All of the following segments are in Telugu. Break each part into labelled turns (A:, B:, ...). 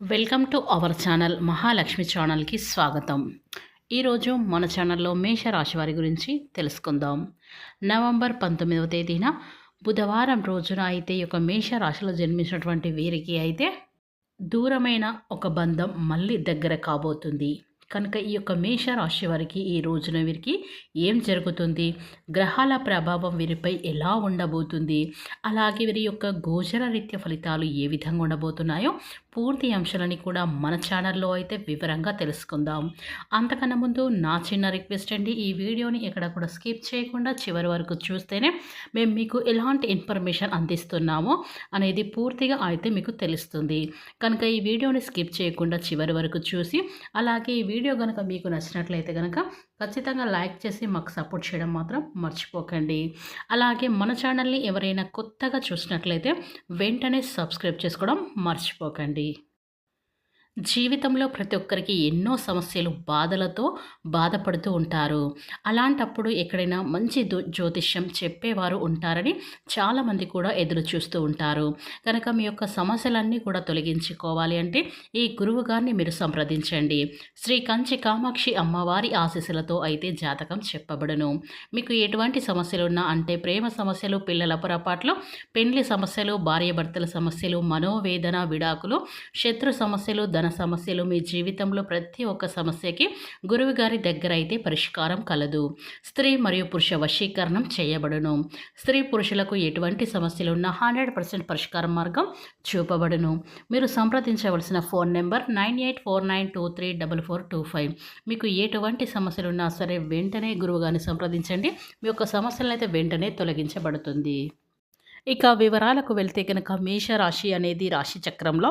A: Welcome to our channel Mahalakshmi ఛానల్కి స్వాగతం. ఈరోజు మన ఛానల్లో మేషరాశి వారి గురించి తెలుసుకుందాం. నవంబర్ పంతొమ్మిదవ తేదీన బుధవారం రోజున అయితే ఈ యొక్క మేషరాశిలో జన్మించినటువంటి వీరికి అయితే దూరమైన ఒక బంధం మళ్ళీ దగ్గర కాబోతుంది. కనుక ఈ యొక్క మేషరాశి వారికి ఈ రోజున వీరికి ఏం జరుగుతుంది? గ్రహాల ప్రభావం వీరిపై ఎలా ఉండబోతుంది? అలాగే వీరి యొక్క గోచర రీత్య ఫలితాలు ఏ విధంగా ఉండబోతున్నాయో పూర్తి అంశాలని కూడా మన ఛానల్లో అయితే వివరంగా తెలుసుకుందాం. అంతకన్నా ముందు నా చిన్న రిక్వెస్ట్ అండి ఈ వీడియోని ఎక్కడ కూడా స్కిప్ చేయకుండా చివరి వరకు చూస్తేనే మేము మీకు ఎలాంటి ఇన్ఫర్మేషన్ అందిస్తున్నామో అనేది పూర్తిగా అయితే మీకు తెలుస్తుంది. కనుక ఈ వీడియోని స్కిప్ చేయకుండా చివరి వరకు చూసి అలాగే ఈ వీడియో కనుక మీకు నచ్చినట్లయితే కనుక ఖచ్చితంగా లైక్ చేసి మాకు సపోర్ట్ చేయడం మాత్రం మర్చిపోకండి. అలాగే మన ఛానల్ని ఎవరైనా కొత్తగా చూసినట్లయితే వెంటనే సబ్స్క్రైబ్ చేసుకోవడం మర్చిపోకండి. జీవితంలో ప్రతి ఒక్కరికి ఎన్నో సమస్యలు బాధలతో బాధపడుతూ ఉంటారు. అలాంటప్పుడు ఎక్కడైనా మంచి జ్యోతిష్యం చెప్పేవారు ఉంటారని చాలామంది కూడా ఎదురు చూస్తూ ఉంటారు. కనుక మీ యొక్క సమస్యలన్నీ కూడా తొలగించుకోవాలి అంటే ఈ గురువు గారిని మీరు సంప్రదించండి. శ్రీ కంచి కామాక్షి అమ్మవారి ఆశీస్సులతో అయితే జాతకం చెప్పబడును. మీకు ఎటువంటి సమస్యలు ఉన్నా అంటే ప్రేమ సమస్యలు పిల్లల పొరపాట్లు పెండ్లి సమస్యలు భార్యాభర్తల సమస్యలు మనోవేదన విడాకులు శత్రు సమస్యలు ధన సమస్యలు మీ జీవితంలో ప్రతి ఒక్క సమస్యకి గురువు గారి దగ్గర అయితే పరిష్కారం కలదు. స్త్రీ మరియు పురుష వశీకరణం చేయబడును. స్త్రీ పురుషులకు ఎటువంటి సమస్యలు ఉన్నా హండ్రెడ్ పర్సెంట్ పరిష్కార మార్గం చూపబడును. మీరు సంప్రదించవలసిన phone number nine eight four nine two three double four two five. మీకు ఎటువంటి సమస్యలు ఉన్నా సరే వెంటనే గురువుగారిని సంప్రదించండి. మీ యొక్క సమస్యలను అయితే వెంటనే తొలగించబడుతుంది. ఇక వివరాలకు వెళ్తే కనుక మేషరాశి అనేది రాశి చక్రంలో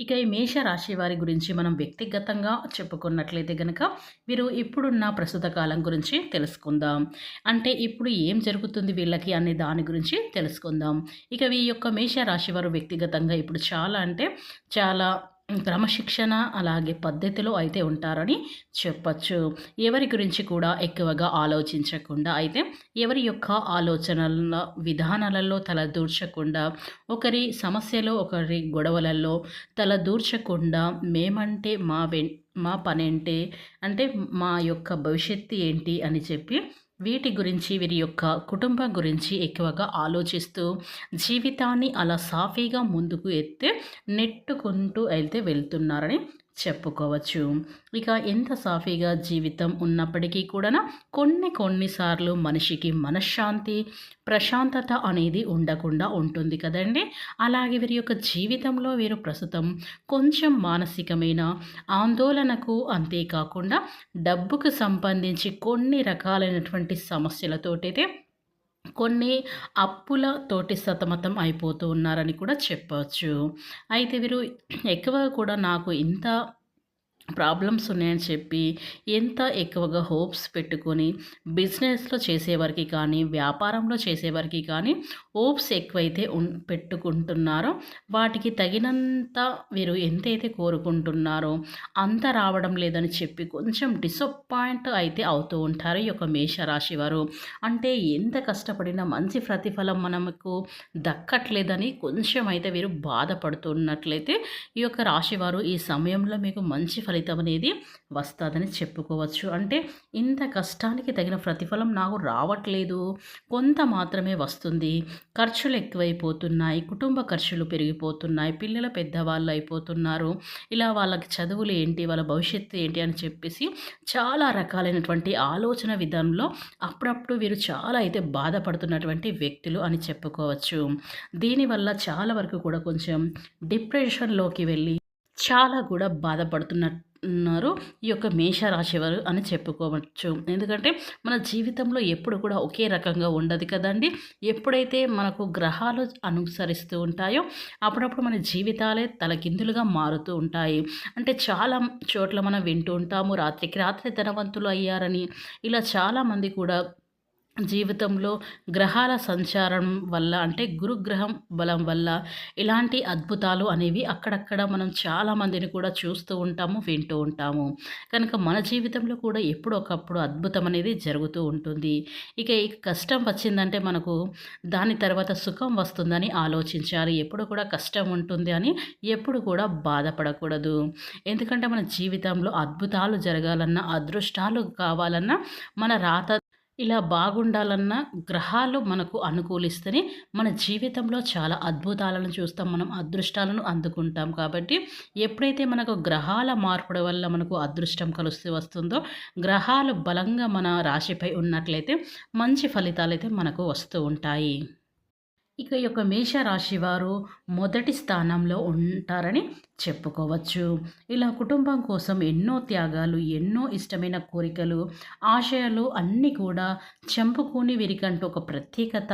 A: ఇక ఈ మేష రాశి వారి గురించి మనం వ్యక్తిగతంగా చెప్పుకున్నట్లయితే గనక వీరు ఇప్పుడున్న ప్రస్తుత కాలం గురించి తెలుసుకుందాం. అంటే ఇప్పుడు ఏం జరుగుతుంది వీళ్ళకి అనే దాని గురించి తెలుసుకుందాం. ఇక ఈ యొక్క మేష రాశి వారు వ్యక్తిగతంగా ఇప్పుడు చాలా అంటే చాలా క్రమశిక్షణ అలాగే పద్ధతిలో అయితే ఉంటారని చెప్పచ్చు. ఎవరి గురించి కూడా ఎక్కువగా ఆలోచించకుండా అయితే ఎవరి యొక్క ఆలోచనల విధానాలలో తల దూర్చకుండా ఒకరి సమస్యలో ఒకరి గొడవలలో తల దూర్చకుండా మేమంటే మా వె మా పనేంటి అంటే మా యొక్క భవిష్యత్తు ఏంటి అని చెప్పి వీటి గురించి వీరి యొక్క కుటుంబం గురించి ఎక్కువగా ఆలోచిస్తూ జీవితాన్ని అలా సాఫీగా ముందుకు ఎత్తే నెట్టుకుంటూ అయితే వెళ్తున్నారని చెప్పుకోవచ్చు. ఇక ఎంత సాఫీగా జీవితం ఉన్నప్పటికీ కూడా కొన్ని కొన్నిసార్లు మనిషికి మనశ్శాంతి ప్రశాంతత అనేది ఉండకుండా ఉంటుంది కదండి. అలాగే వీరి యొక్క జీవితంలో వీరు ప్రస్తుతం కొంచెం మానసికమైన ఆందోళనకు అంతేకాకుండా డబ్బుకు సంబంధించి కొన్ని రకాలైనటువంటి సమస్యలతోటైతే కొన్ని అప్పులతోటి సతమతం అయిపోతూ ఉన్నారని కూడా చెప్పవచ్చు అయితే వీరు ఎక్కువ కూడా నాకు ఇంత ప్రాబ్లమ్స్ ఉన్నాయని చెప్పి ఎంత ఎక్కువగా హోప్స్ పెట్టుకొని బిజినెస్లో చేసేవారికి కానీ వ్యాపారంలో చేసేవారికి కానీ హోప్స్ ఎక్కువైతే ఉన్ పెట్టుకుంటున్నారో వాటికి తగినంత వీరు ఎంతైతే కోరుకుంటున్నారో అంత రావడం లేదని చెప్పి కొంచెం డిసప్పాయింట్ అయితే అవుతూ ఉంటారు ఈ యొక్క మేషరాశి వారు. అంటే ఎంత కష్టపడినా మంచి ప్రతిఫలం మనకు దక్కట్లేదని కొంచెం అయితే వీరు బాధపడుతున్నట్లయితే ఈ యొక్క రాశి వారు ఈ సమయంలో మీకు మంచి ఫలితం అనేది వస్తుందని చెప్పుకోవచ్చు. అంటే ఇంత కష్టానికి తగిన ప్రతిఫలం నాకు రావట్లేదు. కొంత మాత్రమే వస్తుంది. ఖర్చులు ఎక్కువైపోతున్నాయి. కుటుంబ ఖర్చులు పెరిగిపోతున్నాయి. పిల్లల పెద్దవాళ్ళు అయిపోతున్నారు. ఇలా వాళ్ళకి చదువులు ఏంటి? వాళ్ళ భవిష్యత్తు ఏంటి? అని చెప్పేసి చాలా రకాలైనటువంటి ఆలోచన విధానంలో అప్పుడప్పుడు వీరు చాలా అయితే బాధపడుతున్నటువంటి వ్యక్తులు అని చెప్పుకోవచ్చు. దీనివల్ల చాలా వరకు కూడా కొంచెం డిప్రెషన్లోకి వెళ్ళి చాలా కూడా బాధపడుతున్నారు ఈ యొక్క మేషరాశి వారు అని చెప్పుకోవచ్చు. ఎందుకంటే మన జీవితంలో ఎప్పుడు కూడా ఒకే రకంగా ఉండదు కదండి. ఎప్పుడైతే మనకు గ్రహాలు అనుసరిస్తూ ఉంటాయో అప్పుడప్పుడు మన జీవితాలే తలకిందులుగా మారుతూ ఉంటాయి. అంటే చాలా చోట్ల మనం వింటూ ఉంటాము రాత్రికి రాత్రి ధనవంతులు అయ్యారని. ఇలా చాలామంది కూడా జీవితంలో గ్రహాల సంచారం వల్ల అంటే గురుగ్రహం బలం వల్ల ఇలాంటి అద్భుతాలు అనేవి అక్కడక్కడ మనం చాలామందిని కూడా చూస్తూ ఉంటాము వింటూ ఉంటాము. కనుక మన జీవితంలో కూడా ఎప్పుడు ఒకప్పుడు అద్భుతం అనేది జరుగుతూ ఉంటుంది. ఇక ఈ కష్టం వచ్చిందంటే మనకు దాని తర్వాత సుఖం వస్తుందని ఆలోచించాలి. ఎప్పుడు కూడా కష్టం ఉంటుంది అని ఎప్పుడు కూడా బాధపడకూడదు. ఎందుకంటే మన జీవితంలో అద్భుతాలు జరగాలన్నా అదృష్టాలు కావాలన్నా మన రాత ఇలా బాగుండాలన్నా గ్రహాలు మనకు అనుకూలిస్తేనే మన జీవితంలో చాలా అద్భుతాలను చూస్తాం మనం అదృష్టాలను అందుకుంటాం. కాబట్టి ఎప్పుడైతే మనకు గ్రహాల మార్పుడు వల్ల మనకు అదృష్టం కలుస్తూ వస్తుందో గ్రహాలు బలంగా మన రాశిపై ఉన్నట్లయితే మంచి ఫలితాలు అయితే మనకు వస్తూ ఉంటాయి. ఇక యొక్క మేషరాశి వారు మొదటి స్థానంలో ఉంటారని చెప్పుకోవచ్చు. ఇలా కుటుంబం కోసం ఎన్నో త్యాగాలు ఎన్నో ఇష్టమైన కోరికలు ఆశయాలు అన్నీ కూడా చంపుకొని వీరికంటూ ఒక ప్రత్యేకత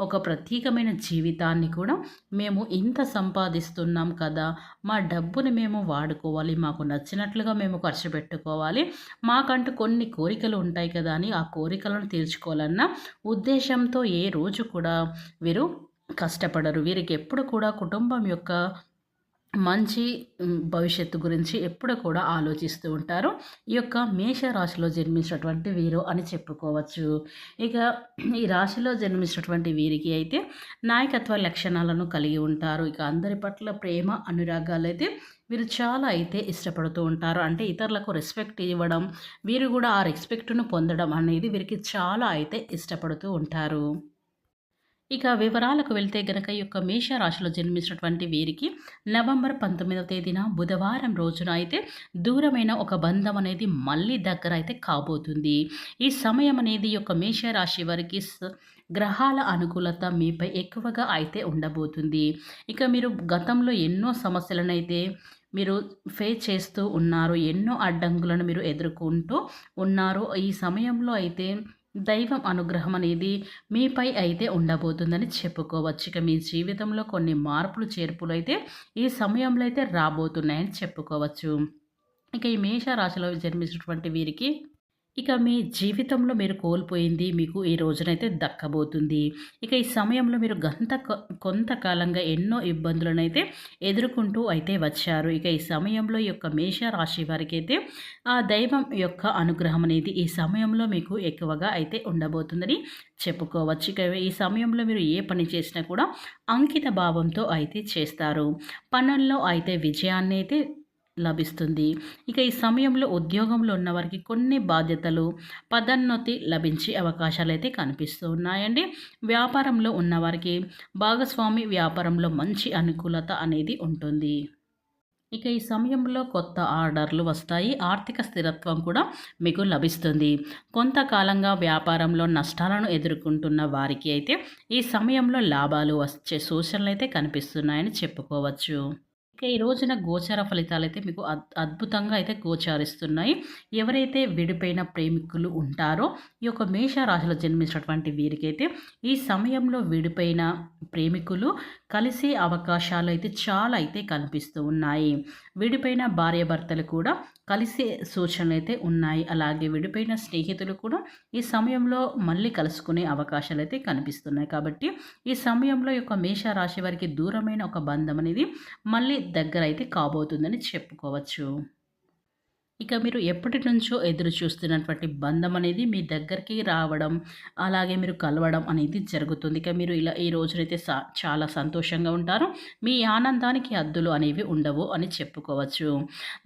A: ఒక ప్రత్యేకమైన జీవితాన్ని కూడా మేము ఇంత సంపాదిస్తున్నాం కదా. మా డబ్బుని మేము వాడుకోవాలి మాకు నచ్చినట్లుగా మేము ఖర్చు పెట్టుకోవాలి మాకంటూ కొన్ని కోరికలు ఉంటాయి కదా అని ఆ కోరికలను తీర్చుకోవాలన్న ఉద్దేశంతో ఏ రోజు కూడా వీరు కష్టపడరు. వీరికి ఎప్పుడు కూడా కుటుంబం యొక్క మంచి భవిష్యత్తు గురించి ఎప్పుడు కూడా ఆలోచిస్తూ ఉంటారు. ఈ యొక్క మేషరాశిలో జన్మించినటువంటి వీరు అని చెప్పుకోవచ్చు. ఇక ఈ రాశిలో జన్మించినటువంటి వీరికి అయితే నాయకత్వ లక్షణాలను కలిగి ఉంటారు. ఇక అందరి పట్ల ప్రేమ అనురాగాలు అయితే వీరు చాలా అయితే ఇష్టపడుతూ ఉంటారు. అంటే ఇతరులకు రెస్పెక్ట్ ఇవ్వడం వీరు కూడా ఆ రెస్పెక్ట్ను పొందడం అనేది వీరికి చాలా అయితే ఇష్టపడుతూ ఉంటారు. ఇక వివరాలకు వెళ్తే గనక ఈ యొక్క మేషరాశిలో జన్మించినటువంటి వీరికి నవంబర్ పంతొమ్మిదవ తేదీన బుధవారం రోజున అయితే దూరమైన ఒక బంధం అనేది మళ్ళీ దగ్గర అయితే కాబోతుంది. ఈ సమయం అనేది యొక్క మేషరాశి వారికి గ్రహాల అనుకూలత మీపై ఎక్కువగా అయితే ఉండబోతుంది. ఇక మీరు గతంలో ఎన్నో సమస్యలను అయితే మీరు ఫేస్ చేస్తూ ఉన్నారు ఎన్నో అడ్డంకులను మీరు ఎదుర్కొంటూ ఉన్నారు. ఈ సమయంలో అయితే దైవం అనుగ్రహం అనేది మీపై అయితే ఉండబోతుందని చెప్పుకోవచ్చు. ఇక మీ జీవితంలో కొన్ని మార్పులు చేర్పులు అయితే ఈ సమయంలో అయితే రాబోతున్నాయని చెప్పుకోవచ్చు. ఇక ఈ మేషరాశిలో జన్మించినటువంటి వీరికి ఇక మీ జీవితంలో మీరు కోల్పోయింది మీకు ఈ రోజునైతే దక్కబోతుంది. ఇక ఈ సమయంలో మీరు గంత కొంతకాలంగా ఎన్నో ఇబ్బందులనైతే ఎదుర్కొంటూ అయితే వచ్చారు. ఇక ఈ సమయంలో ఈ యొక్క మేష రాశి వారికి అయితే ఆ దైవం యొక్క అనుగ్రహం అనేది ఈ సమయంలో మీకు ఎక్కువగా అయితే ఉండబోతుందని చెప్పుకోవచ్చు. ఇక ఈ సమయంలో మీరు ఏ పని చేసినా కూడా అంకిత భావంతో అయితే చేస్తారు. పనుల్లో అయితే విజయాన్ని అయితే లభిస్తుంది. ఇక ఈ సమయంలో ఉద్యోగంలో ఉన్నవారికి కొన్ని బాధ్యతలు పదోన్నతి లభించే అవకాశాలు అయితే కనిపిస్తూ ఉన్నాయండి. వ్యాపారంలో ఉన్నవారికి భాగస్వామి వ్యాపారంలో మంచి అనుకూలత అనేది ఉంటుంది. ఇక ఈ సమయంలో కొత్త ఆర్డర్లు వస్తాయి. ఆర్థిక స్థిరత్వం కూడా మీకు లభిస్తుంది. కొంతకాలంగా వ్యాపారంలో నష్టాలను ఎదుర్కొంటున్న వారికి అయితే ఈ సమయంలో లాభాలు వచ్చే సూచనలు అయితే కనిపిస్తున్నాయని చెప్పుకోవచ్చు. ఇక ఈ రోజున గోచార ఫలితాలు అయితే మీకు అద్భుతంగా అయితే గోచారిస్తున్నాయి. ఎవరైతే విడిపోయిన ప్రేమికులు ఉంటారో ఈ యొక్క మేషరాశిలో జన్మించినటువంటి వీరికైతే ఈ సమయంలో విడిపోయిన ప్రేమికులు కలిసే అవకాశాలు అయితే చాలా అయితే కనిపిస్తూ ఉన్నాయి. విడిపోయిన భార్యాభర్తలు కూడా కలిసే సూచనలు అయితే ఉన్నాయి. అలాగే విడిపోయిన స్నేహితులు కూడా ఈ సమయంలో మళ్ళీ కలుసుకునే అవకాశాలు అయితే కనిపిస్తున్నాయి. కాబట్టి ఈ సమయంలో యొక్క మేష రాశి వారికి దూరమైన ఒక బంధం అనేది మళ్ళీ దగ్గర అయితే కాబోతుందని చెప్పుకోవచ్చు. ఇక మీరు ఎప్పటి నుంచో ఎదురు చూస్తున్నటువంటి బంధం అనేది మీ దగ్గరికి రావడం అలాగే మీరు కలవడం అనేది జరుగుతుంది. ఇక మీరు ఇలా ఈ రోజునైతే చాలా సంతోషంగా ఉంటారు. మీ ఆనందానికి అద్దులు అనేవి ఉండవు అని చెప్పుకోవచ్చు.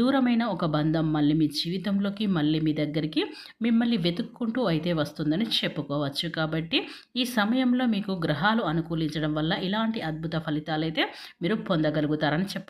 A: దూరమైన ఒక బంధం మళ్ళీ మీ జీవితంలోకి మళ్ళీ మీ దగ్గరికి మిమ్మల్ని వెతుక్కుంటూ అయితే వస్తుందని చెప్పుకోవచ్చు. కాబట్టి ఈ సమయంలో మీకు గ్రహాలు అనుకూలించడం వల్ల ఇలాంటి అద్భుత ఫలితాలు అయితే మీరు పొందగలుగుతారని చెప్పు